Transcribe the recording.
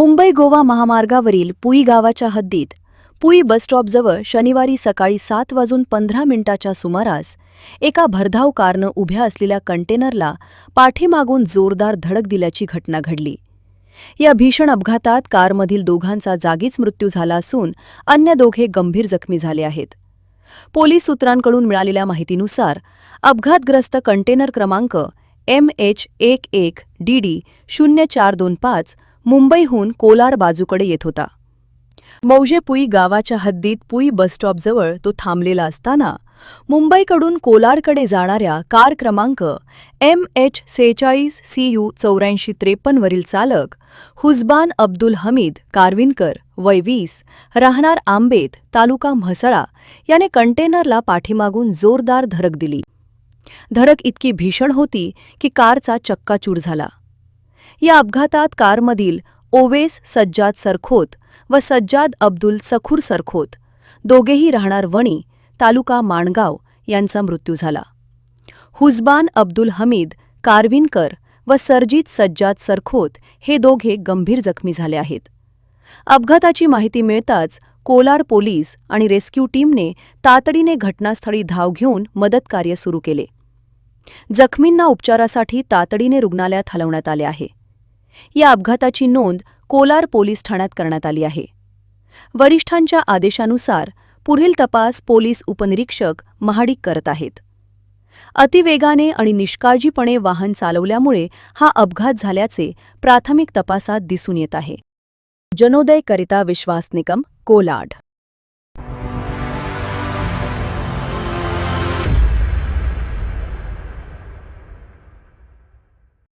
मुंबई गोवा महामार्गावरील पुई गावाच्या हद्दीत पुई बसस्टॉपजवळ शनिवारी सकाळी सात वाजून पंधरा मिनिटाच्या सुमारास एका भरधाव कारनं उभ्या असलेल्या कंटेनरला पाठीमागून जोरदार धडक दिल्याची घटना घडली. या भीषण अपघातात कारमधील दोघांचा जागीच मृत्यू झाला असून अन्य दोघे गंभीर जखमी झाले आहेत. पोलीस सूत्रांकडून मिळालेल्या माहितीनुसार अपघातग्रस्त कंटेनर क्रमांक एम एच एक एक डी डी शून्य चार दोन पाच मुंबईहून कोलार बाजूकडे येत होता. मौजेपुई गावाच्या हद्दीत पुई बसस्टॉपजवळ तो थांबलेला असताना मुंबईकडून कोलारकडे जाणाऱ्या कार क्रमांक एम एच सेहेचाळीस सी यू चौऱ्याऐंशी त्रेपन्नवरील चालक हुजबान अब्दुल हमीद कारविनकर वय वीस राहणार आंबेत तालुका म्हसळा याने कंटेनरला पाठीमागून जोरदार धडक दिली. धडक इतकी भीषण होती की कारचा चक्काचूर झाला. या अपघातात कारमधील ओवेस सज्जाद सरखोत व सज्जाद अब्दुल सखूर सरखोत दोघेही राहणार वणी तालुका माणगाव यांचा मृत्यू झाला. हुजबान अब्दुल हमीद कारविनकर व सरजीत सज्जाद सरखोत हे दोघे गंभीर जखमी झाले आहेत. अपघाताची माहिती मिळताच कोलार पोलीस आणि रेस्क्यू टीमने तातडीने घटनास्थळी धाव घेऊन मदतकार्य सुरू केले. जखमींना उपचारासाठी तातडीने रुग्णालयात हलवण्यात आले आहे. या अपघाताची नोंद कोलार पोलीस ठाण्यात करण्यात आली आहे. वरिष्ठांच्या आदेशानुसार पुढील तपास पोलीस उपनिरीक्षक महाडिक करत आहेत. अतिवेगाने आणि निष्काळजीपणे वाहन चालवल्यामुळे हा अपघात झाल्याचे प्राथमिक तपासात दिसून येत आहे. जनोदयकरिता विश्वास निकम कोलाड.